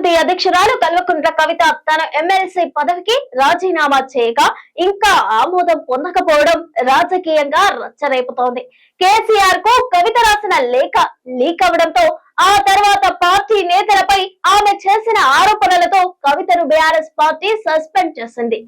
జాగృతి అధ్యక్షురాలు కల్వకుంట్ల కవిత తన ఎమ్మెల్సీ పదవికి రాజీనామా చేయగా ఇంకా ఆమోదం పొందకపోవడం రాజకీయంగా రచ్చరేపుతోంది. కేసీఆర్కు కవిత రాసిన లేఖ లీక్ అవడంతో ఆ తర్వాత పార్టీ నేతలపై ఆమె చేసిన ఆరోపణలతో కవితను బీఆర్ఎస్ పార్టీ సస్పెండ్ చేసింది.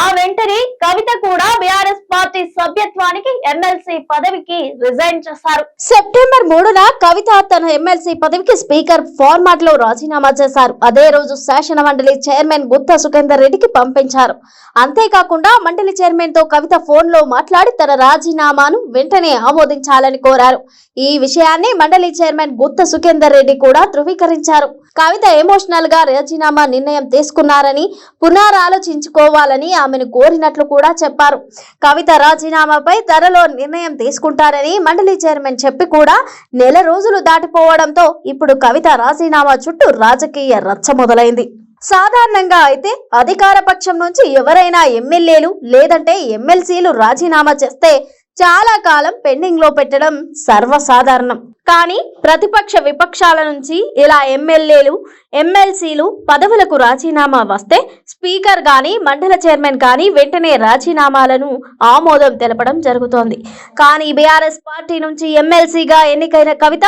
ఆ వెంటనే కవిత కూడా బీఆర్ఎస్ పార్టీ సభ్యత్వానికి ఎమ్మెల్సీ పదవికి రిజైన్ చేశారు. సెప్టెంబర్ మూడున కవిత తన ఎమ్మెల్సీ పదవికి స్పీకర్ ఫార్మాట్లో రాజీనామా చేశారు. అదే రోజు శాసన మండలి చైర్మన్ గుత్త సుఖేందర్ రెడ్డికి పంపించారు. అంతేకాకుండా మండలి చైర్మన్తో కవిత ఫోన్లో మాట్లాడి తన రాజీనామాను వెంటనే ఆమోదించాలని కోరారు. ఈ విషయాన్ని మండలి చైర్మన్ గుత్త సుఖేందర్ రెడ్డి కూడా ధృవీకరించారు. కవిత ఎమోషనల్గా రాజీనామా నిర్ణయం తీసుకున్నారని పునరాలోచించుకోవాలని ఆమెను కోరినట్లు కూడా చెప్పారు. కవిత రాజీనామాపై త్వరలో నిర్ణయం తీసుకుంటారని మండలి చైర్మన్ చెప్పి కూడా నెల రోజులు దాటిపోవడంతో ఇప్పుడు కవిత రాజీనామా చుట్టూ రాజకీయ రచ్చ మొదలైంది. సాధారణంగా అయితే అధికార పక్షం నుంచి ఎవరైనా ఎమ్మెల్యేలు లేదంటే ఎమ్మెల్సీలు రాజీనామా చేస్తే చాలా కాలం పెండింగ్లో పెట్టడం సర్వసాధారణం. కానీ ప్రతిపక్ష విపక్షాల నుంచి ఇలా ఎమ్మెల్యేలు ఎమ్మెల్సీలు పదవులకు రాజీనామా వస్తే స్పీకర్ గాని మండల చైర్మన్ గాని వెంటనే రాజీనామాలను ఆమోదం తెలపడం జరుగుతోంది. కానీ బీఆర్ఎస్ పార్టీ నుంచి ఎమ్మెల్సీగా ఎన్నికైన కవిత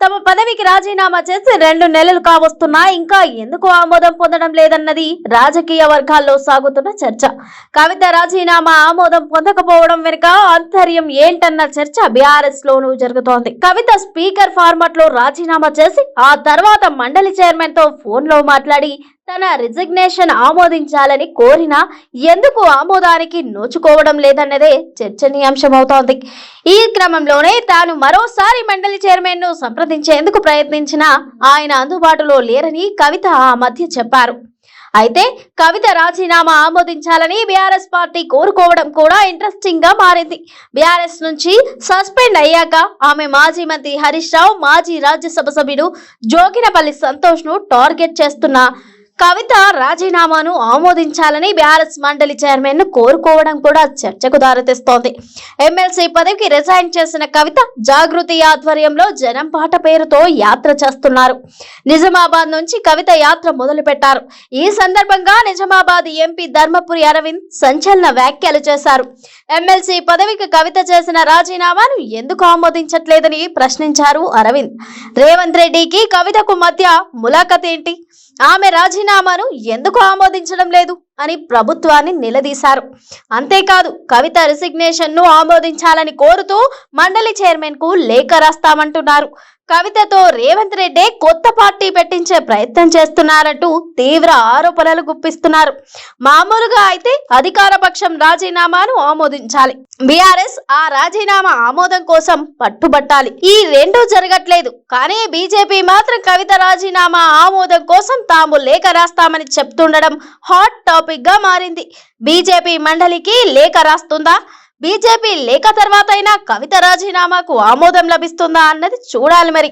తమ పదవికి రాజీనామా చేసి రెండు నెలలు కావస్తున్నా ఇంకా ఎందుకు ఆమోదం పొందడం లేదన్నది రాజకీయ వర్గాల్లో సాగుతున్న చర్చ. కవిత రాజీనామా ఆమోదం పొందకపోవడం వెనుక ఆంతర్యం ఏంటన్న చర్చ బీఆర్ఎస్ లోనూ జరుగుతోంది. కవిత స్పీకర్ ఫార్మాట్లో రాజీనామా చేసి ఆ తర్వాత మండలి చైర్మన్తో ఫోన్లో మాట్లాడి తన రిజిగ్నేషన్ ఆమోదించాలని కోరినా ఎందుకు ఆమోదానికి నోచుకోవడం లేదన్నదే చర్చనీయాంశమవుతోంది. ఈ క్రమంలోనే తాను మరోసారి మండలి చైర్మన్ను సంప్రదించేందుకు ప్రయత్నించినా ఆయన అందుబాటులో లేరని కవిత ఆ మధ్య చెప్పారు. అయితే కవిత రాజీనామా ఆమోదించాలని బీఆర్ఎస్ పార్టీ కోరుకోవడం కూడా ఇంట్రెస్టింగ్గా మారింది. బీఆర్ఎస్ నుంచి సస్పెండ్ అయ్యాక ఆమె మాజీ మంత్రి హరీష్ రావు మాజీ రాజ్యసభ సభ్యుడు జోగినపల్లి సంతోష్ను టార్గెట్ చేస్తున్న కవిత రాజీనామాను ఆమోదించాలని బీఆర్ఎస్ మండలి చైర్మన్ను కోరుకోవడం కూడా చర్చకు దారితీస్తోంది. ఎమ్మెల్సీ పదవికి రిజైన్ చేసిన కవిత జాగృతి ఆధ్వర్యంలో జనం పాట పేరుతో యాత్ర చేస్తున్నారు. నిజామాబాద్ నుంచి కవిత యాత్ర మొదలు పెట్టారు ఈ సందర్భంగా నిజామాబాద్ ఎంపీ ధర్మపురి అరవింద్ సంచలన వ్యాఖ్యలు చేశారు. ఎమ్మెల్సీ పదవికి కవిత చేసిన రాజీనామాను ఎందుకు ఆమోదించట్లేదని ప్రశ్నించారు అరవింద్. రేవంత్ రెడ్డికి కవితకు మధ్య ములాఖత్ ఏంటి ఆమె రాజీనామాను ఎందుకు ఆమోదించడం లేదు? అని ప్రభుత్వాన్ని నిలదీశారు. అంతేకాదు కవిత రిసిగ్నేషన్ను ఆమోదించాలని కోరుతూ మండలి చైర్మన్కు లేఖ రాస్తామంటున్నారు. కవితతో రేవంత్ రెడ్డి కొత్త పార్టీ పెట్టించే ప్రయత్నం చేస్తున్నారంటూ తీవ్ర ఆరోపణలు గుప్పిస్తున్నారు. మామూలుగా అయితే అధికార పక్షం రాజీనామాను ఆమోదించాలి. బీఆర్ఎస్ ఆ రాజీనామా ఆమోదం కోసం పట్టుబట్టాలి. ఈ రెండూ జరగట్లేదు. కానీ బీజేపీ మాత్రం కవిత రాజీనామా ఆమోదం కోసం తాము లేఖ రాస్తామని చెప్తుండడం హాట్ టాపిక్. గా మారింది. బీజేపీ మండలికి లేఖ రాస్తుందా? బీజేపీ లేఖ తర్వాత అయినా కవిత రాజీనామాకు ఆమోదం లభిస్తుందా అన్నది చూడాలి మరి.